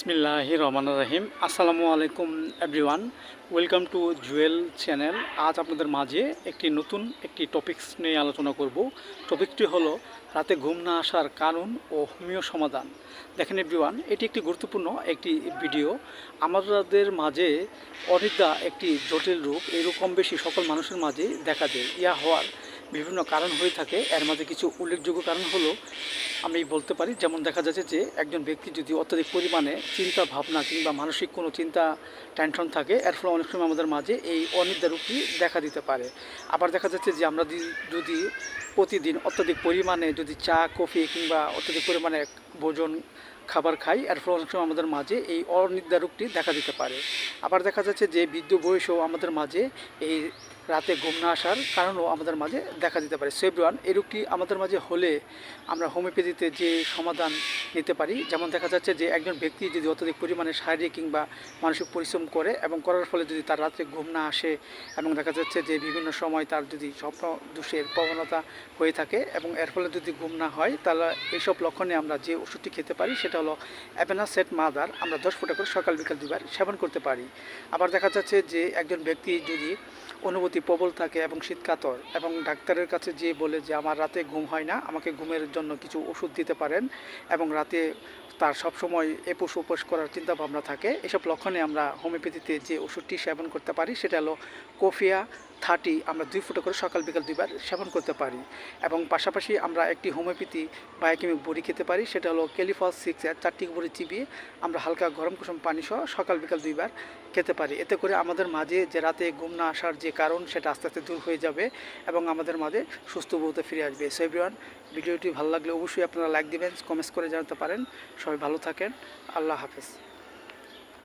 বিসমিল্লাহ রহমান রাহিম। আসসালামু আলাইকুম everyone welcome to Jewel channel আজ আপনাদের মাঝে একটি নতুন একটি টপিকস নিয়ে আলোচনা করব। টপিকটি হলো, রাতে ঘুম না আসার কারণ ও হোমিও সমাধান। দেখেন এভরিওয়ান এটি একটি গুরুত্বপূর্ণ একটি ভিডিও আমাদের মাঝে অনিদ্রা একটি জটিল রূপ এরকম বেশি সকল মানুষের মাঝে দেখা যায়। ইয়া হওয়ার বিভিন্ন কারণ হয়ে থাকে। এর মাঝে কিছু উল্লেখযোগ্য কারণ হলো, আমি বলতে পারি, যেমন দেখা যাচ্ছে যে একজন ব্যক্তি যদি অত্যাধিক পরিমাণে চিন্তা ভাবনা কিংবা মানসিক কোনো চিন্তা টেনশন থাকে, এর ফলে অনেক সময় আমাদের মাঝে এই অনিদ্রা রূপটি দেখা দিতে পারে। আবার দেখা যাচ্ছে যে আমরা যদি- প্রতিদিন অত্যাধিক পরিমাণে যদি চা, কফি কিংবা অত্যাধিক পরিমাণে ভোজন খাবার খাই, এর ফলে অনেক সময় আমাদের মাঝে এই অনিদ্রা রূপটি দেখা দিতে পারে। আবার দেখা যাচ্ছে যে বৃদ্ধ বয়সেও আমাদের মাঝে এই রাতে ঘুম না আসার কারণও আমাদের মাঝে দেখা দিতে পারে। সেভরান এই রোগটি আমাদের মাঝে হলে আমরা হোমিওপ্যাথিতে যে সমাধান নিতে পারি, যেমন দেখা যাচ্ছে যে একজন ব্যক্তি যদি অত্যধিক পরিমাণে শারীরিক কিংবা মানসিক পরিশ্রম করে এবং করার ফলে যদি তার রাত্রে ঘুম না আসে এবং দেখা যাচ্ছে যে বিভিন্ন সময় তার যদি স্বপ্ন দোষের প্রবণতা হয়ে থাকে এবং এর ফলে যদি ঘুম না হয়, তাহলে এইসব লক্ষণে আমরা যে ওষুধটি খেতে পারি সেটা হলো অ্যাপেনাসেট মাদার। আমরা দশ ফুটা করে সকাল বিকাল দুবার সেবন করতে পারি। আবার দেখা যাচ্ছে যে একজন ব্যক্তি যদি অনুভূতি প্রবল থাকে এবং শীতকাতর এবং ডাক্তারের কাছে যেয়ে বলে যে, আমার রাতে ঘুম হয় না, আমাকে ঘুমের জন্য কিছু ওষুধ দিতে পারেন। এবং রাতে তার সবসময় এপুস উপোস করার চিন্তাভাবনা থাকে। এসব লক্ষণে আমরা হোমিওপ্যাথিতে যে ওষুধটি সেবন করতে পারি, সেটা হলো কোফিয়া, থার্টি, আমরা দুই ফুটো করে সকাল বিকাল দুইবার সেবন করতে পারি। এবং পাশাপাশি আমরা একটি হোমিওপ্যাথি বায়োকেমিক বড়ি খেতে পারি, সেটা হলো ক্যালিফস সিক্স এর চারটি বড়ি চিবিয়ে আমরা হালকা গরম কুসুম পানি সহ সকাল বিকাল দুইবার খেতে পারি। এতে করে আমাদের মাঝে যে রাতে ঘুম না আসার যে কারণ সেটা আস্তে আস্তে দূর হয়ে যাবে এবং আমাদের মাঝে সুস্থ বহুতে ফিরে আসবে। সো এভরিওয়ান ভিডিওটি ভালো লাগলে অবশ্যই আপনারা লাইক দেবেন কমেন্টস করে জানাতে পারেন। সবাই ভালো থাকেন। আল্লাহ হাফেজ।